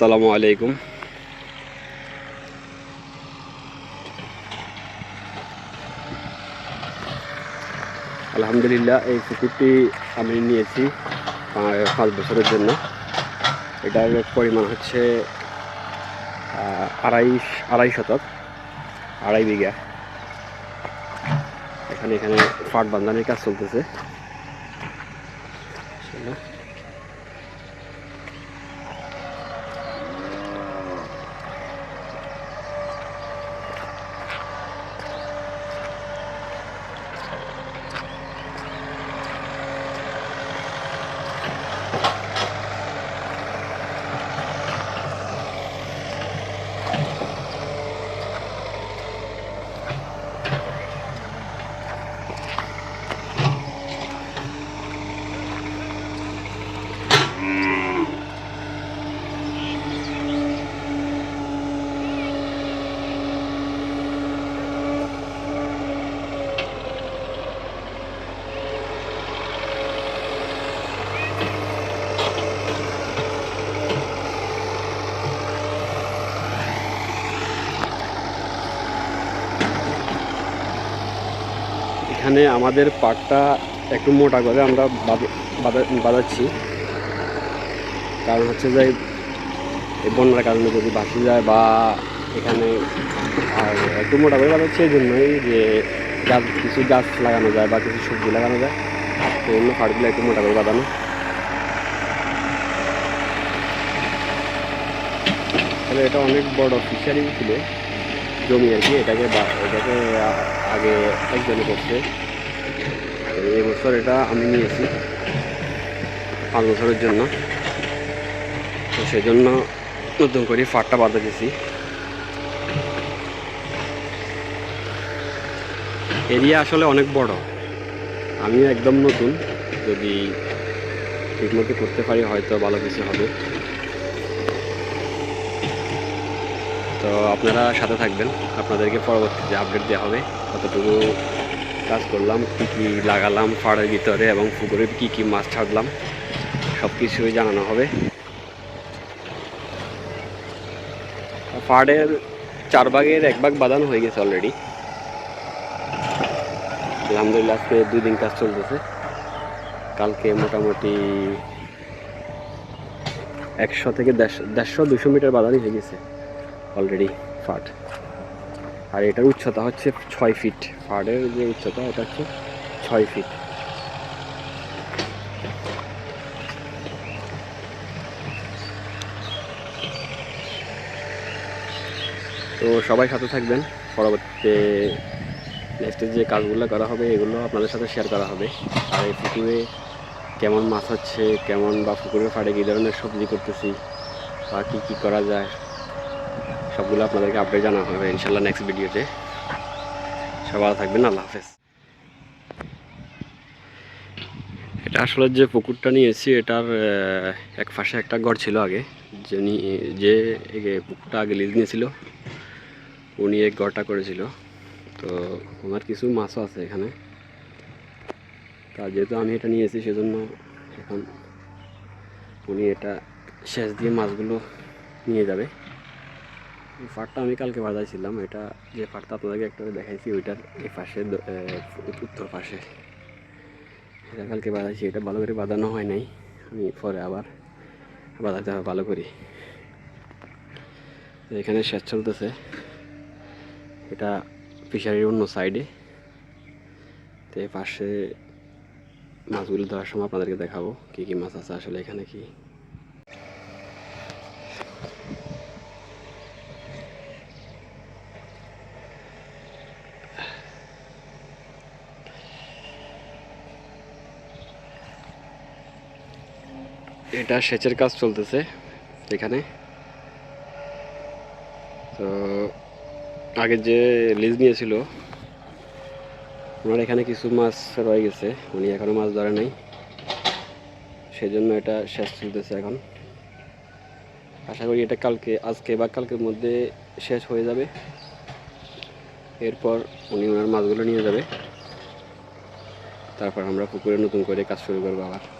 আসসালামু আলাইকুম। আলহামদুলিল্লাহ, এই পুকুরটি আমি নিয়েছি পাঁচ বছরের জন্য। এটার পরিমাণ হচ্ছে আড়াই আড়াই শতক, আড়াই বিঘা। এখানে এখানে ফাট বান্ধানোর কাজ চলতেছে। এখানে আমাদের পাটটা একটু মোটা করে আমরা বাঁধাচ্ছি। কারণ হচ্ছে যে এই বন্যার কারণে যদি বাঁচি যায় বা এখানে আর একটু মোটা করে বাঁধাচ্ছি, এই জন্যই যে গাছ কিছু গাছ লাগানো যায় বা কিছু সবজি লাগানো যায়, সেই জন্য ফাটগুলো একটু মোটা করে বাঁধানো। তাহলে এটা অনেক বড় ফিশারি ছিল। জমি আর কি, এটাকে এটাকে আগে একজনে করছে। এবছর এটা আমি নিয়েছি পাঁচ বছরের জন্য। তো সেই জন্য নতুন করে ফাটটা বাঁধা দিয়েছি এরিয়া আসলে অনেক বড়। আমি একদম নতুন। যদি ঠিকমতো করতে পারি, হয়তো ভালো কিছু হবে। তো আপনারা সাথে থাকবেন। আপনাদেরকে পরবর্তীতে আপডেট দেওয়া হবে। কতটুকু কাজ করলাম, কী কী লাগালাম, ফাড়ের ভিতরে এবং পুকুরে কী কী মাছ ছাড়লাম সব কিছুই জানানো হবে। ফাড়ের চার ভাগের এক ভাগ বাঁধানো হয়ে গেছে অলরেডি আলহামদুলিল্লাহ আজকে দুই দিন কাজ চলতেছে। কালকে মোটামুটি একশো থেকে দেড়শো দেড়শো দুশো মিটার বাঁধানি হয়ে গেছে। অলরেডি ফাট আর এটার উচ্চতা হচ্ছে ছয় ফিট ফাটের যে উচ্চতা, এটা হচ্ছে ছয় ফিট তো সবাই সাথে থাকবেন। পরবর্তীতে নেক্সটে যে কাজগুলো করা হবে, এগুলো আপনাদের সাথে শেয়ার করা হবে। আর এই পুকুরে কেমন মাছ হচ্ছে, কেমন বা পুকুরের ফাটে কী ধরনের সবজি করতেছি, বা কী কী করা যায় সবগুলো আপনাদেরকে আপডেট জানা হবে ইনশাল্লাহ নেক্সট ভিডিওতে সবাই থাকবেন, আল্লাহ হাফেজ। এটা আসলে যে পুকুরটা নিয়েছি, এটার এক পাশে একটা ঘর ছিল আগে। যে নি- যে পুকুরটা আগে লিজ নিয়েছিল, উনি এক ঘরটা করেছিল। তো ওনার কিছু মাছও আছে এখানে। তা যেহেতু আমি এটা নিয়েছি, সেজন্য এখন উনি এটা শেষ দিয়ে মাছগুলো নিয়ে যাবে। এই ফাটটা আমি কালকে বাজাইছিলাম, এটা যে ফাটটা আপনাদেরকে একটা দেখাইছি, ওইটার এই পাশে উত্তর পাশে। এটা কালকে বাজাইছি, এটা ভালো করে বাঁধানো হয় নাই। আমি পরে আবার বাজাতে হবে ভালো করে। এখানে শেষ চলতেছে। এটা ফিশারির অন্য সাইডে। তো পাশে মাছগুলো ধরার সময় আপনাদেরকে দেখাবো, কী কী মাছ আছে আসলে এখানে কি। এটা সেচের কাজ চলতেছে এখানে। তো আগে যে লিজ নিয়েছিল ওনার এখানে কিছু মাছ রয়ে গেছে উনি এখনও মাছ ধরে নাই। সেই জন্য এটা শেষ চলতেছে এখন। আশা করি এটা কালকে, আজকে বা কালকের মধ্যে শেষ হয়ে যাবে। এরপর উনি ওনার মাছগুলো নিয়ে যাবে। তারপর আমরা পুকুরে নতুন করে কাজ শুরু করব আবার।